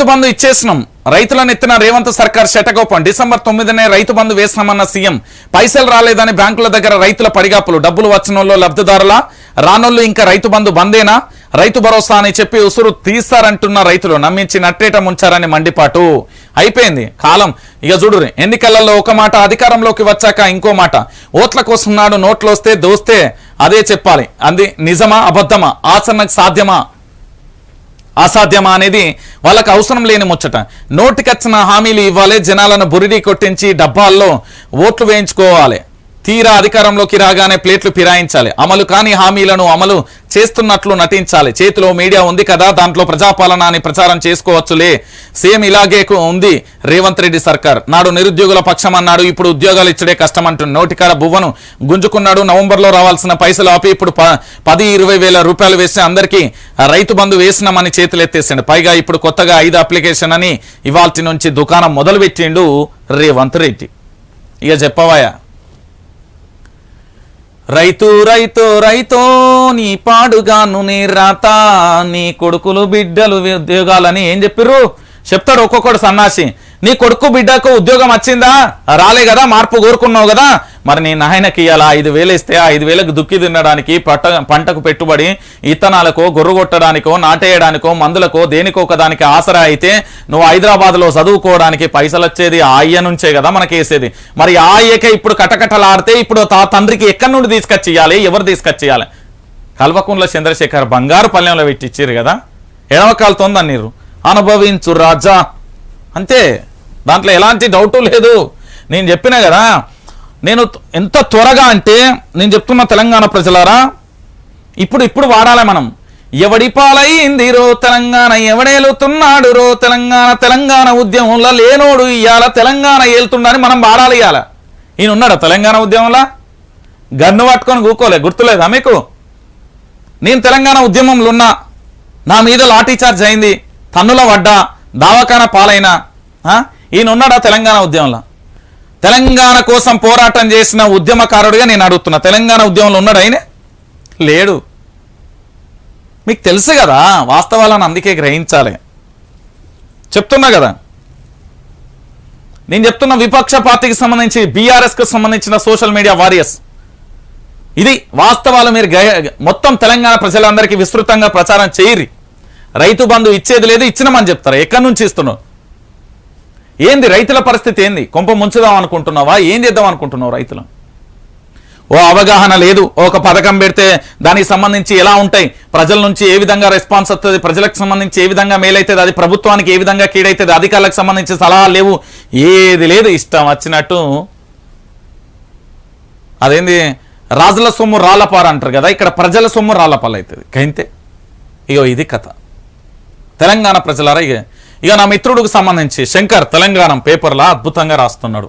రైతు బంధు ఇచ్చేసినాం. రైతులను ఎత్తిన రేవంత్ సర్కార్ శటగోపం. December తొమ్మిదినే Rythu Bandhu వేసినామన్న CM. పైసలు రాలేదని బ్యాంకుల దగ్గర రైతుల పడిగాపులు. డబ్బులు వచ్చినోళ్ళు లబ్ధిదారుల? రానోళ్ళు ఇంకా రైతు బంధు బందేనా? రైతు భరోసా అని చెప్పి ఉసురు తీస్తారంటున్న రైతులు. నమ్మించి నట్టేట ముంచారని మండిపాటు. అయిపోయింది. కాలం. ఇక చూడు ఎన్నికలలో ఒక మాట అధికారంలోకి వచ్చాక ఇంకో మాట. ఓట్ల కోసం నాడు నోట్లు వస్తే దోస్తే అదే చెప్పాలి. అంది నిజమా అబద్ధమా? ఆచరణకు సాధ్యమా? అసాధ్యమా అనేది వాళ్ళకి అవసరం లేని ముచ్చట. నోటికచ్చిన హామీలు ఇవ్వాలి జనాలను బురిడి కొట్టించి డబ్బాల్లో ఓట్లు వేయించుకోవాలి. తీరా అధికారంలోకి రాగానే ప్లేట్లు ఫిరాయించాలి. అమలు కాని హామీలను అమలు చేస్తున్నట్లు నటించాలి. చేతిలో మీడియా ఉంది కదా దాంట్లో ప్రజాపాలన అని ప్రచారం చేసుకోవచ్చులే. సేమ్ ఇలాగే ఉంది రేవంత్ రెడ్డి సర్కార్. నాడు నిరుద్యోగుల పక్షం అన్నాడు ఇప్పుడు ఉద్యోగాలు ఇచ్చడే కష్టం అంటుంది నోటికాడ బువ్వను గుంజుకున్నాడు నవంబర్లో రావాల్సిన పైసలు ఆపి ఇప్పుడు ప- పది ఇరవై వేల రూపాయలు వేసి అందరికీ రైతు బంధు వేసినామని చేతులు పైగా ఇప్పుడు కొత్తగా ఐదు అప్లికేషన్ అని ఇవాల్టి నుంచి దుకాణం మొదలుపెట్టిండు రేవంత్ రెడ్డి. ఇక చెప్పవాయా రైతు రైతు రైతో నీ పాడుగాను నీ రాత నీ కొడుకులు బిడ్డలు ఉద్యోగాలని ఏం చెప్పిర్రు? చెప్తాడు ఒక్కొక్కడు సన్నాసి నీ కొడుకు బిడ్డకు ఉద్యోగం వచ్చిందా? రాలే కదా మార్పు కోరుకున్నావు కదా. మరి నీ నాయనకి ఇలా ఐదు వేలు ఇస్తే ఆ ఐదు వేలకు దుక్కి తినడానికి పట్ట పంటకు పెట్టుబడి ఇత్తనాలకో గొర్రు కొట్టడానికో నాటేయడానికో మందులకో దేనికో ఒక దానికి ఆసరా అయితే నువ్వు హైదరాబాద్లో చదువుకోవడానికి పైసలు వచ్చేది ఆ అయ్య నుంచే కదా మనకి వేసేది మరి ఆ అయ్యకే ఇప్పుడు కటకటలాడితే ఇప్పుడు తా తండ్రికి ఎక్కడి నుండి తీసుకొచ్చియ్యాలి? ఎవరు తీసుకొచ్చేయాలి ఇయ్యాలి కల్వకుంట్ల చంద్రశేఖర్ బంగారు పల్లెంలో పెట్టిచ్చారు కదా. ఎడవకాలతో అన్నీరు అనుభవించు రాజా. అంతే. దాంట్లో ఎలాంటి డౌటు లేదు. నేను చెప్పిన కదా నేను ఎంత త్వరగా అంటే నేను చెప్తున్న తెలంగాణ ప్రజలారా ఇప్పుడు ఇప్పుడు వాడాలి మనం. ఎవడి పాలయ్యింది రో తెలంగాణ ఎవడేలుతున్నాడు రో తెలంగాణ తెలంగాణ ఉద్యమంలో లేనోడు ఇయ్యాల తెలంగాణ ఏలుతుండని మనం వాడాలి ఇయ్యాల. ఈయన ఉన్నాడా తెలంగాణ ఉద్యమంలో? గన్ను పట్టుకొని కూకోలే గుర్తులేదా మీకు? నేను తెలంగాణ ఉద్యమంలో ఉన్నా నా మీద లాఠీ చార్జ్ అయింది. తన్నుల వడ్డ దావకాన పాలైన ఈయనున్నాడా ఈయన ఉన్నాడా తెలంగాణ ఉద్యమంలో? తెలంగాణ కోసం పోరాటం చేసిన ఉద్యమకారుడిగా నేను అడుగుతున్నా. తెలంగాణ ఉద్యమంలో ఉన్నాడు ఆయన లేడు. మీకు తెలుసు కదా వాస్తవాలను అందుకే గ్రహించాలి. చెప్తున్నా కదా. నేను చెప్తున్న విపక్ష పార్టీకి సంబంధించి బీఆర్ఎస్కి సంబంధించిన సోషల్ మీడియా వారియర్స్ ఇది వాస్తవాలు మీరు మొత్తం తెలంగాణ ప్రజలందరికీ విస్తృతంగా ప్రచారం చేయరి. రైతు బంధు ఇచ్చేది లేదు ఇచ్చినామని చెప్తారు? ఎక్కడి నుంచి ఇస్తున్నావు? ఏంది రైతుల పరిస్థితి ఏంది? కొంప ముంచుదాం అనుకుంటున్నావా? ఏం చేద్దాం అనుకుంటున్నావు రైతులు? ఓ అవగాహన లేదు. ఒక పథకం పెడితే దానికి సంబంధించి ఎలా ఉంటాయి? ప్రజల నుంచి ఏ విధంగా రెస్పాన్స్ వస్తుంది ప్రజలకు సంబంధించి ఏ విధంగా మేలైతుంది? అది ప్రభుత్వానికి ఏ విధంగా కీడైతుంది? అధికారులకు సంబంధించి సలహాలు లేవు? ఏది లేదు. ఇష్టం వచ్చినట్టు అదేంది? రాజుల సొమ్ము రాళ్ళపార అంటారు కదా? ఇక్కడ ప్రజల సొమ్ము రాళ్ళపాలు అవుతుంది కైంతే ఇగో ఇది కథ. తెలంగాణ ప్రజలారా ఇక ఇక నా మిత్రుడికి సంబంధించి శంకర్ తెలంగాణ పేపర్లా అద్భుతంగా రాస్తున్నాడు.